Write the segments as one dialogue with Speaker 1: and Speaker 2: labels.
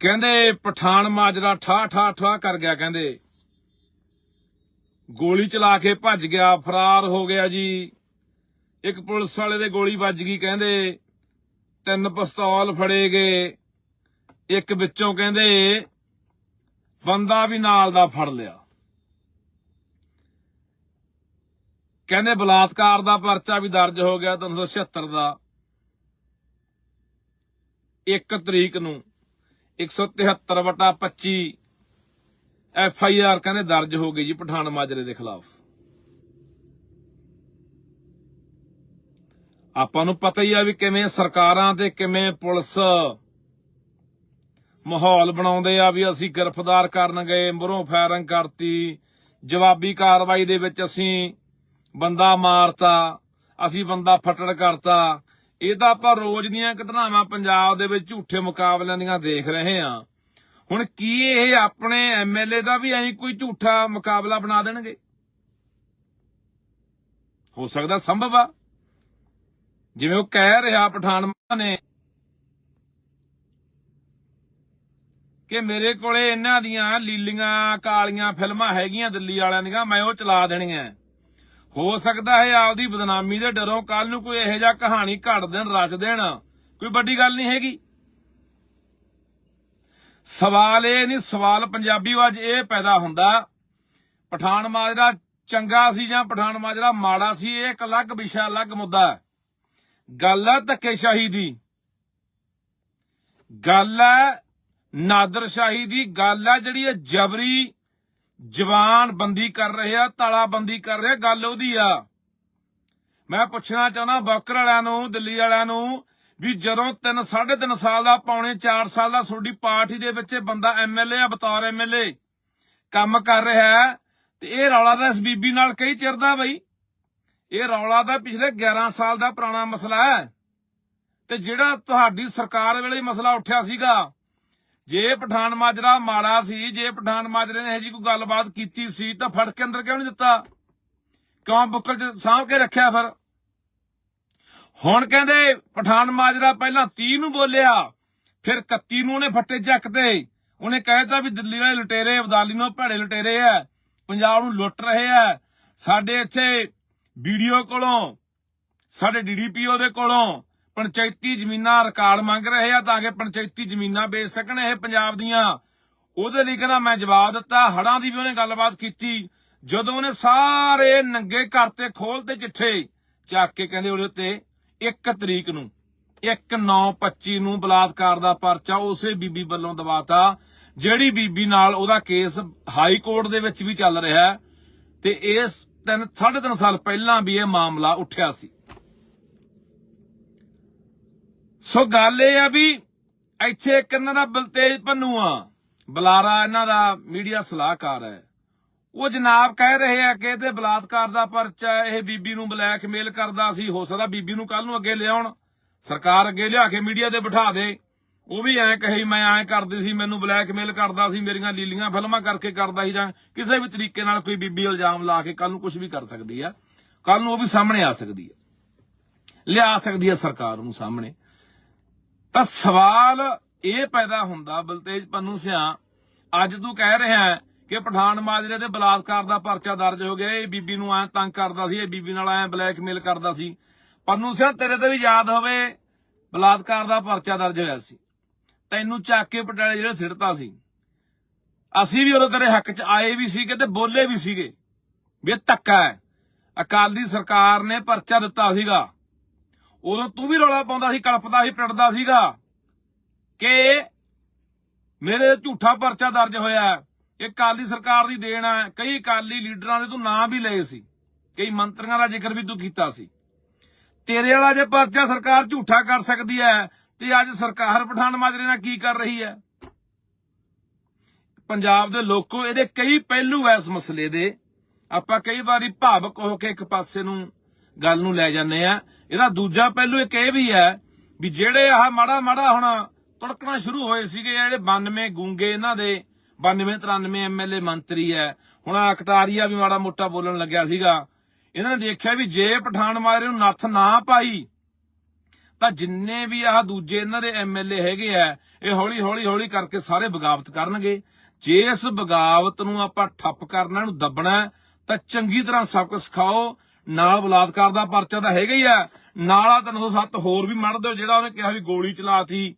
Speaker 1: ਕਹਿੰਦੇ ਪਠਾਨ ਮਾਜਰਾ ਠਾ ਠਾ ਠਾ ਕਰ ਗਿਆ, ਕਹਿੰਦੇ। ਗੋਲੀ ਚਲਾ ਕੇ ਭੱਜ ਗਿਆ, ਫਰਾਰ ਹੋ ਗਿਆ ਜੀ। ਇੱਕ ਪੁਲਿਸ ਵਾਲੇ ਦੇ ਗੋਲੀ ਵੱਜ ਗਈ, ਕਹਿੰਦੇ। ਤਿੰਨ ਪਿਸਤੌਲ ਫੜੇ ਗਏ। ਇੱਕ ਵਿੱਚੋਂ ਕਹਿੰਦੇ, ਬੰਦਾ ਵੀ ਨਾਲ ਦਾ ਫੜ ਲਿਆ। ਕਹਿੰਦੇ ਬਲਾਤਕਾਰ ਦਾ ਪਰਚਾ ਵੀ ਦਰਜ ਹੋ ਗਿਆ 376 ਦਾ। 1 ਤਰੀਕ ਨੂੰ 173 ਵਟਾ 25 ਐਫ ਆਈ ਆਰ ਕਹਿੰਦੇ ਦਰਜ ਹੋ ਗਈ ਜੀ ਪਠਾਨ ਮਾਜਰੇ ਦੇ ਖਿਲਾਫ। ਆਪਾਂ ਨੂੰ ਪਤਾ ਹੀ ਆ ਵੀ ਕਿਵੇਂ ਸਰਕਾਰਾਂ ਤੇ ਕਿਵੇਂ ਪੁਲਿਸ ਮਾਹੌਲ ਬਣਾਉਂਦੇ ਆ ਵੀ ਅਸੀਂ ਗ੍ਰਿਫਤਾਰ ਕਰਨ ਗਏ, ਮੂਹਰੋਂ ਫਾਇਰਿੰਗ ਕਰਤੀ, ਜਵਾਬੀ ਕਾਰਵਾਈ ਦੇ ਵਿੱਚ ਅਸੀਂ ਬੰਦਾ ਮਾਰਤਾ, ਅਸੀਂ ਬੰਦਾ ਫੱਟੜ ਕਰਤਾ। ਇਹ ਤਾਂ ਆਪਾਂ ਰੋਜ਼ ਦੀਆਂ ਘਟਨਾਵਾਂ ਪੰਜਾਬ ਦੇ ਵਿੱਚ ਝੂਠੇ ਮੁਕਾਬਲਿਆਂ ਦੀਆਂ ਦੇਖ ਰਹੇ ਹਾਂ। ਹੁਣ ਕੀ ਇਹ ਆਪਣੇ ਐਮਐਲਏ ਦਾ ਵੀ ਐਂ ਕੋਈ ਝੂਠਾ ਮੁਕਾਬਲਾ ਬਣਾ ਦੇਣਗੇ? ਹੋ ਸਕਦਾ ਸੰਭਵ ਆ। ਜਿਵੇਂ ਉਹ ਕਹਿ ਰਿਹਾ ਪਠਾਨ ਨੇ ਕਿ ਮੇਰੇ ਕੋਲੇ ਇਹਨਾਂ ਦੀਆਂ ਲੀਲੀਆਂ ਕਾਲੀਆਂ ਫਿਲਮਾਂ ਹੈਗੀਆਂ ਦਿੱਲੀ ਵਾਲਿਆਂ ਦੀਆਂ, ਮੈਂ ਉਹ ਚਲਾ ਦੇਣੀਆਂ। ਹੋ ਸਕਦਾ ਹੈ ਆਪਦੀ ਬਦਨਾਮੀ ਦੇ ਡਰੋਂ ਕੱਲ ਨੂੰ ਕੋਈ ਇਹੋ ਜਿਹਾ ਕਹਾਣੀ ਘੜ ਦੇਣ, ਰਚ ਦੇਣ। ਕੋਈ ਵੱਡੀ ਗੱਲ ਨਹੀਂ ਹੈਗੀ। ਸਵਾਲ ਇਹ ਨਹੀਂ, ਸਵਾਲ ਪੰਜਾਬੀ ਵਾਜ ਇਹ ਪੈਦਾ ਹੁੰਦਾ, ਪਠਾਨ ਮਾਜਰਾ ਚੰਗਾ ਸੀ ਜਾਂ ਪਠਾਨ ਮਾਜਰਾ ਮਾੜਾ ਸੀ, ਇਹ ਇੱਕ ਅਲੱਗ ਵਿਸ਼ਾ, ਅਲੱਗ ਮੁੱਦਾ ਗੱਲ ਹੈ ਧੱਕੇਸ਼ਾਹੀ ਦੀ। ਗੱਲ ਹੈ ਨਾਦਰਸ਼ਾਹੀ ਦੀ। ਗੱਲ ਹੈ ਜਿਹੜੀ ਇਹ ਜਬਰੀ ਜਵਾਨ ਬੰਦੀ ਕਰ ਰਹੇ ਆ ਤਾਲਾਬੰਦੀ ਕਰ ਰਹੇ ਗੱਲ ਉਹਦੀ ਆ। ਮੈਂ ਪੁੱਛਣਾ ਚਾਹੁੰਦਾ ਬੌਕਰ ਵਾਲਿਆਂ ਨੂੰ, ਦਿੱਲੀ ਵਾਲਿਆਂ ਨੂੰ ਵੀ ਜਦੋਂ 3 3.5 ਸਾਲ ਦਾ, ਪੌਣੇ 4 ਸਾਲ ਦਾ ਤੁਹਾਡੀ ਪਾਰਟੀ ਦੇ ਵਿੱਚ ਇਹ ਬੰਦਾ ਐਮਐਲਏ ਆ, ਬਤੌਰ ਐਮਐਲਏ ਕੰਮ ਕਰ ਰਿਹਾ ਤੇ ਇਹ ਰੌਲਾ ਦਾ ਇਸ ਬੀਬੀ ਨਾਲ ਕਈ ਚਿਰ ਦਾ ਬਈ। ਇਹ ਰੌਲਾ ਦਾ ਪਿਛਲੇ 11 ਸਾਲ ਦਾ ਪੁਰਾਣਾ ਮਸਲਾ ਹੈ। ਤੇ ਜਿਹੜਾ ਤੁਹਾਡੀ ਸਰਕਾਰ ਵੇਲੇ ਮਸਲਾ ਉੱਠਿਆ ਸੀਗਾ ਜੇ ਪਠਾਨ ਮਾਜਰਾ ਮਾੜਾ ਸੀ, ਜੇ ਪਠਾਨ ਮਾਜਰੇ ਨੇ ਇਹ ਜੀ ਕੋਈ ਗੱਲਬਾਤ ਕੀਤੀ ਸੀ, ਤਾਂ ਫੜ ਕੇ ਅੰਦਰ ਕਿਉਂ ਨਹੀਂ ਦਿੱਤਾ? ਕਿਉਂ ਬੁੱਕਲ ਚ ਸਾਂਭ ਕੇ ਰੱਖਿਆ ਫਿਰ? ਹੁਣ ਕਹਿੰਦੇ ਪਠਾਨ ਮਾਜਰਾ ਪਹਿਲਾਂ 30 ਨੂੰ ਬੋਲਿਆ, ਫਿਰ 31 ਨੂੰ ਉਹਨੇ ਫੱਟੇ ਚੱਕਤੇ ਉਹਨੇ ਕਹਿਤਾ ਵੀ ਦਿੱਲੀ ਵਾਲੇ ਲੁਟੇਰੇ, ਅਬਦਾਲੀ ਨੂੰ ਭੜੇ ਲੁਟੇਰੇ ਆ ਪੰਜਾਬ ਨੂੰ ਲੁੱਟ ਰਹੇ ਆ ਸਾਡੇ ਇੱਥੇ ਵੀਡੀਓ ਕੋਲੋਂ, ਸਾਡੇ ਡੀਡੀਪੀਓ ਦੇ ਕੋਲੋਂ ਪੰਚਾਇਤੀ ਜ਼ਮੀਨਾਂ ਰਿਕਾਰਡ ਮੰਗ ਰਹੇ ਆ ਤਾਂ ਕਿ ਪੰਚਾਇਤੀ ਜ਼ਮੀਨਾਂ ਵੇਚ ਸਕਣ ਇਹ ਪੰਜਾਬ ਦੀਆਂ। ਉਹਦੇ ਲਈ ਕਹਿੰਦਾ ਮੈਂ ਜਵਾਬ ਦਿੱਤਾ ਹੜਾਂ ਦੀ ਵੀ ਉਹਨੇ ਗੱਲਬਾਤ ਕੀਤੀ। ਜਦੋਂ ਉਹਨੇ ਸਾਰੇ ਨੰਗੇ ਘਰ ਤੇ ਖੋਲ ਤੇ ਚਿੱਠੇ ਚੱਕ ਕੇ ਕਹਿੰਦੇ ਉਹਦੇ ਤੇ 1 ਤਰੀਕ ਨੂੰ 1925 ਨੂੰ ਬਲਾਤਕਾਰ ਦਾ ਪਰਚਾ ਉਸੇ ਬੀਬੀ ਵੱਲੋਂ ਦਵਾਤਾ, ਜਿਹੜੀ ਬੀਬੀ ਨਾਲ ਉਹਦਾ ਕੇਸ ਹਾਈ ਕੋਰਟ ਦੇ ਵਿੱਚ ਵੀ ਚੱਲ ਰਿਹਾ ਤੇ ਇਸ ਤਿੰਨ, ਸਾਢੇ ਤਿੰਨ ਸਾਲ ਪਹਿਲਾਂ ਵੀ ਇਹ ਮਾਮਲਾ ਉੱਠਿਆ ਸੀ। ਸੋ ਗੱਲ ਇਹ ਆ ਵੀ ਇੱਥੇ ਇੱਕ ਇਹਨਾਂ ਦਾ ਬਲਤੇਜ ਪੰਨੂ ਆ। ਬਲਾਰਾ ਇਹਨਾਂ ਦਾ ਮੀਡੀਆ ਸਲਾਹਕਾਰ ਹੈ। ਉਹ ਜਨਾਬ ਕਹਿ ਰਹੇ ਆ ਕਿ ਇਹ ਬਲਾਤਕਾਰ ਦਾ ਪਰਚਾ ਇਹ ਬੀਬੀ ਨੂੰ ਬਲੈਕਮੇਲ ਕਰਦਾ ਸੀ। ਹੋ ਸਕਦਾ ਬੀਬੀ ਨੂੰ ਕੱਲ ਨੂੰ ਅੱਗੇ ਲਿਆਉਣ। ਸਰਕਾਰ ਅੱਗੇ ਲਿਆ ਕੇ ਮੀਡੀਆ ਤੇ ਬਿਠਾ ਦੇ। ਉਹ ਵੀ ਐਂ ਕਹੇ, ਮੈਂ ਐਂ ਕਰਦੀ ਸੀ, ਮੈਨੂੰ ਬਲੈਕਮੇਲ ਕਰਦਾ ਸੀ, ਮੇਰੀਆਂ ਲੀਲੀਆਂ ਫਿਲਮਾਂ ਕਰਕੇ ਕਰਦਾ ਸੀ ਜਾਂ ਕਿਸੇ ਵੀ ਤਰੀਕੇ ਨਾਲ ਕੋਈ ਬੀਬੀ ਇਲਜ਼ਾਮ ਲਾ ਕੇ ਕੱਲ ਨੂੰ ਕੁਝ ਵੀ ਕਰ ਸਕਦੀ ਆ। ਕੱਲ ਨੂੰ ਉਹ ਵੀ ਸਾਹਮਣੇ ਆ ਸਕਦੀ ਆ। ਲਿਆ ਸਕਦੀ ਹੈ ਸਰਕਾਰ ਨੂੰ ਸਾਹਮਣੇ। ਤਾਂ ਸਵਾਲ ਇਹ ਪੈਦਾ ਹੁੰਦਾ, ਬਲਤੇਜ ਪੰਨੂ ਸਿਆ, ਅੱਜ ਤੂੰ ਕਹਿ ਰਿਹਾ ਕਿ ਪਠਾਨ ਮਾਜਰੇ ਦੇ ਬਲਾਤਕਾਰ ਦਾ ਪਰਚਾ ਦਰਜ ਹੋ ਗਿਆ, ਇਹ ਬੀਬੀ ਨੂੰ ਐ ਤੰਗ ਕਰਦਾ ਸੀ, ਇਹ ਬੀਬੀ ਨਾਲ ਐ ਬਲੈਕਮੇਲ ਕਰਦਾ ਸੀ। ਪੰਨੂ ਸਿਆ, ਤੇਰੇ ਤੇ ਵੀ ਯਾਦ ਹੋਵੇ, ਬਲਾਤਕਾਰ ਦਾ ਪਰਚਾ ਦਰਜ ਹੋਇਆ ਸੀ। ਤੈਨੂੰ ਚੱਕ ਕੇ ਪਟਿਆਲੇ ਜਿਹੜੇ ਸਿੱਟਤਾ ਸੀ। ਅਸੀਂ ਵੀ ਉਦੋਂ ਤੇਰੇ ਹੱਕ 'ਚ ਆਏ ਵੀ ਸੀਗੇ ਤੇ ਬੋਲੇ ਵੀ ਸੀਗੇ। ਵੀ ਇਹ ਧੱਕਾ ਹੈ। ਅਕਾਲੀ ਸਰਕਾਰ ਨੇ ਪਰਚਾ ਦਿੱਤਾ ਸੀਗਾ। ਉਦੋਂ ਤੂੰ ਵੀ ਰੌਲਾ ਪਾਉਂਦਾ ਸੀ, ਕਲਪਦਾ ਸੀ, ਪਿੜਦਾ ਸੀਗਾ ਕਿ ਮੇਰੇ ਝੂਠਾ ਪਰਚਾ ਦਰਜ ਹੋਇਆ ਇਹ ਕਾਲੀ ਸਰਕਾਰ ਦੀ ਦੇਣ ਹੈ, ਕਈ ਕਾਲੀ ਲੀਡਰਾਂ ਦੇ ਤੂੰ ਨਾਂ ਵੀ ਲਏ ਸੀ, ਕਈ ਮੰਤਰੀਆਂ ਦਾ ਜ਼ਿਕਰ ਵੀ ਤੂੰ ਕੀਤਾ ਸੀ। ਤੇਰੇ ਵਾਲਾ ਜੇ ਪਰਚਾ ਸਰਕਾਰ ਝੂਠਾ ਕਰ ਸਕਦੀ ਹੈ, ਤੇ ਅੱਜ ਸਰਕਾਰ ਪਠਾਨ ਮਾਜਰੇ ਨਾਲ ਕੀ ਕਰ ਰਹੀ ਹੈ? ਪੰਜਾਬ ਦੇ ਲੋਕੋ, ਇਹਦੇ ਕਈ ਪਹਿਲੂ ਐ ਇਸ ਮਸਲੇ ਦੇ। ਆਪਾਂ ਕਈ ਵਾਰੀ ਭਾਵਕ ਹੋ ਕੇ ਇੱਕ ਪਾਸੇ ਨੂੰ, ਗੱਲ ਨੂੰ ਲੈ ਜਾਂਦੇ ਆ ਇਹਦਾ ਦੂਜਾ ਪਹਿਲੂ ਇੱਕ ਇਹ ਵੀ ਹੈ ਵੀ ਜਿਹੜੇ ਆਹ ਮਾੜਾ ਮਾੜਾ ਹੁਣ ਤੁੜਕਣਾ ਸ਼ੁਰੂ ਹੋਏ ਸੀਗੇ ਇਹ ਜਿਹੜੇ 92 ਗੂੰਗੇ ਇਹਨਾਂ ਦੇ 92 93 ਐਮਐਲਏ ਮੰਤਰੀ ਹੈ। ਹੁਣ ਆਹ ਕਟਾਰੀਆ ਵੀ ਮਾੜਾ ਮੋਟਾ ਬੋਲਣ ਲੱਗਿਆ ਸੀਗਾ। ਇਹਨਾਂ ਨੇ ਦੇਖਿਆ ਵੀ ਜੇ ਪਠਾਨ ਮਾਜਰੇ ਨੂੰ ਨੱਥ ਨਾ ਪਾਈ, ਤਾਂ ਜਿੰਨੇ ਵੀ ਆਹ ਦੂਜੇ ਇਹਨਾਂ ਦੇ ਐਮਐਲਏ ਹੈਗੇ ਆ, ਇਹ ਹੌਲੀ ਹੌਲੀ ਹੌਲੀ ਕਰਕੇ ਸਾਰੇ ਬਗਾਵਤ ਕਰਨਗੇ। ਜੇ ਇਸ ਬਗਾਵਤ ਨੂੰ ਆਪਾਂ ਠੱਪ ਕਰਨਾ, ਇਹਨੂੰ ਦੱਬਣਾ, ਤਾਂ ਚੰਗੀ ਤਰ੍ਹਾਂ ਸਬਕ ਸਿਖਾਓ। ਨਾਲ ਬਲਾਤਕਾਰ ਦਾ ਪਰਚਾ ਤਾਂ ਹੈਗਾ ਹੀ ਆ। ਨਾਲ ਆ 307 ਹੋਰ ਵੀ ਮੜ ਦਿਓ, ਜਿਹੜਾ ਉਹਨੇ ਕਿਹਾ ਵੀ ਗੋਲੀ ਚਲਾਤੀ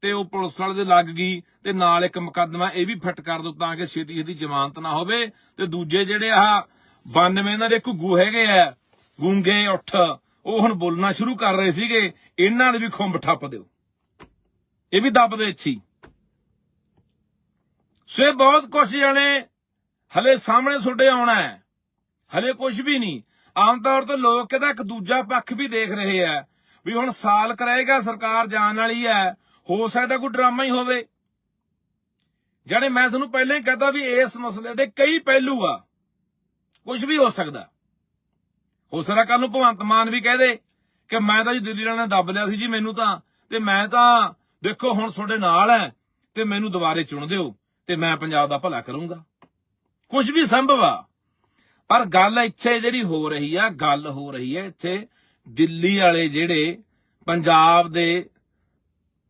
Speaker 1: ਤੇ ਉਹ ਪੁਲਿਸ ਵਾਲੇ ਦੇ ਲੱਗ ਗਈ ਤੇ ਨਾਲ ਇੱਕ ਮੁਕੱਦਮਾ ਇਹ ਵੀ ਫਿੱਟ ਕਰ ਦਿਓ ਤਾਂ ਕਿ ਛੇਤੀ ਛੇਤੀ ਜ਼ਮਾਨਤ ਨਾ ਹੋਵੇ ਤੇ ਦੂਜੇ ਜਿਹੜੇ ਆ 92 ਇਹਨਾਂ ਦੇ ਘੁੱਗੂ ਹੈਗੇ ਆ, ਗੂੰਗੇ, ਉੱਠ, ਉਹ ਹੁਣ ਬੋਲਣਾ ਸ਼ੁਰੂ ਕਰ ਰਹੇ ਸੀਗੇ, ਇਹਨਾਂ ਦੇ ਵੀ ਖੁੰਬ ਠੱਪ ਦਿਓ। ਇਹ ਵੀ ਦੱਬ ਦੇ ਅੱਛੀ ਸੋ ਇਹ ਬਹੁਤ ਕੁਛ ਜਣੇ, ਹਲੇ ਸਾਹਮਣੇ ਤੁਹਾਡੇ ਆਉਣਾ ਹੈ। ਹਲੇ ਕੁਝ ਵੀ ਨਹੀਂ। ਆਮ ਤੌਰ ਤੇ ਲੋਕ ਇਹਦਾ ਇੱਕ ਦੂਜਾ ਪੱਖ ਵੀ ਦੇਖ ਰਹੇ ਆ ਵੀ ਹੁਣ ਸਾਲ ਕਰੇਗਾ ਸਰਕਾਰ ਜਾਣ ਵਾਲੀ ਹੈ ਹੋ ਸਕਦਾ ਕੋਈ ਡਰਾਮਾ ਹੀ ਹੋਵੇ। ਜਿਹੜੇ ਮੈਂ ਤੁਹਾਨੂੰ ਪਹਿਲਾਂ ਹੀ ਕਹਤਾ ਵੀ ਇਸ ਮਸਲੇ ਦੇ ਕਈ ਪਹਿਲੂ ਆ ਕੁਝ ਵੀ ਹੋ ਸਕਦਾ। ਹੋ ਸਕਦਾ ਕੱਲ ਨੂੰ ਭਗਵੰਤ ਮਾਨ ਵੀ ਕਹਿ ਦੇ ਕਿ ਮੈਂ ਤਾਂ ਜੀ ਦਿੱਲੀ ਵਾਲਿਆਂ ਨੇ ਦੱਬ ਲਿਆ ਸੀ ਜੀ ਮੈਨੂੰ ਤਾਂ, ਤੇ ਮੈਂ ਤਾਂ ਦੇਖੋ ਹੁਣ ਤੁਹਾਡੇ ਨਾਲ ਹੈ ਤੇ ਮੈਨੂੰ ਦੁਬਾਰੇ ਚੁਣ ਦਿਓ, ਤੇ ਮੈਂ ਪੰਜਾਬ ਦਾ ਭਲਾ ਕਰੂੰਗਾ। ਕੁਝ ਵੀ ਸੰਭਵ ਆ ਪਰ ਗੱਲ ਇੱਥੇ ਜਿਹੜੀ ਹੋ ਰਹੀ ਆ, ਗੱਲ ਹੋ ਰਹੀ ਹੈ ਇੱਥੇ ਦਿੱਲੀ ਵਾਲੇ ਜਿਹੜੇ ਪੰਜਾਬ ਦੇ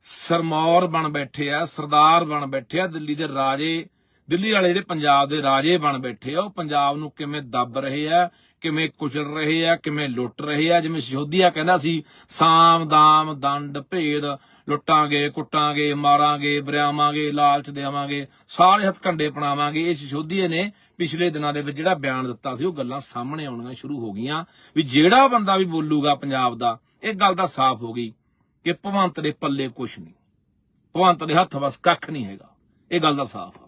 Speaker 1: ਸਰਮੌਰ ਬਣ ਬੈਠੇ ਆ, ਸਰਦਾਰ ਬਣ ਬੈਠੇ ਆ, ਦਿੱਲੀ ਦੇ ਰਾਜੇ ਦਿੱਲੀ ਵਾਲੇ ਜਿਹੜੇ ਪੰਜਾਬ ਦੇ ਰਾਜੇ ਬਣ ਬੈਠੇ ਆ, ਉਹ ਪੰਜਾਬ ਨੂੰ ਕਿਵੇਂ ਦੱਬ ਰਹੇ ਆ, ਕਿਵੇਂ ਕੁਚਲ ਰਹੇ ਆ, ਕਿਵੇਂ ਲੁੱਟ ਰਹੇ ਆ? ਜਿਵੇਂ ਸਿਹੋਦੀਆ ਕਹਿੰਦਾ ਸੀ, ਸਾਮ, ਦਾਮ, ਦੰਡ, ਭੇਦ, ਲੁੱਟਾਂਗੇ, ਕੁੱਟਾਂਗੇ, ਮਾਰਾਂਗੇ, ਬਰਿਆਵਾਂਗੇ, ਲਾਲਚ ਦੇਵਾਂਗੇ, ਸਾਰੇ ਹੱਥ ਹੱਥਕੰਡੇ ਪਣਾਵਾਂਗੇ ਇਹ ਸਿਹੋਦੀਏ ਨੇ ਪਿਛਲੇ ਦਿਨਾਂ ਦੇ ਵਿੱਚ ਜਿਹੜਾ ਬਿਆਨ ਦਿੱਤਾ ਸੀ, ਉਹ ਗੱਲਾਂ ਸਾਹਮਣੇ ਆਉਣੀਆਂ ਸ਼ੁਰੂ ਹੋ ਗਈਆਂ ਵੀ ਜਿਹੜਾ ਬੰਦਾ ਵੀ ਬੋਲੂਗਾ ਪੰਜਾਬ ਦਾ, ਇਹ ਗੱਲ ਤਾਂ ਸਾਫ਼ ਹੋ ਗਈ ਕਿ ਭਵੰਤ ਦੇ ਪੱਲੇ ਕੁਛ ਨਹੀਂ, ਭਵੰਤ ਦੇ ਹੱਥ ਬਸ ਕੱਖ ਨਹੀਂ ਹੈਗਾ। ਇਹ ਗੱਲ ਦਾ ਸਾਫ਼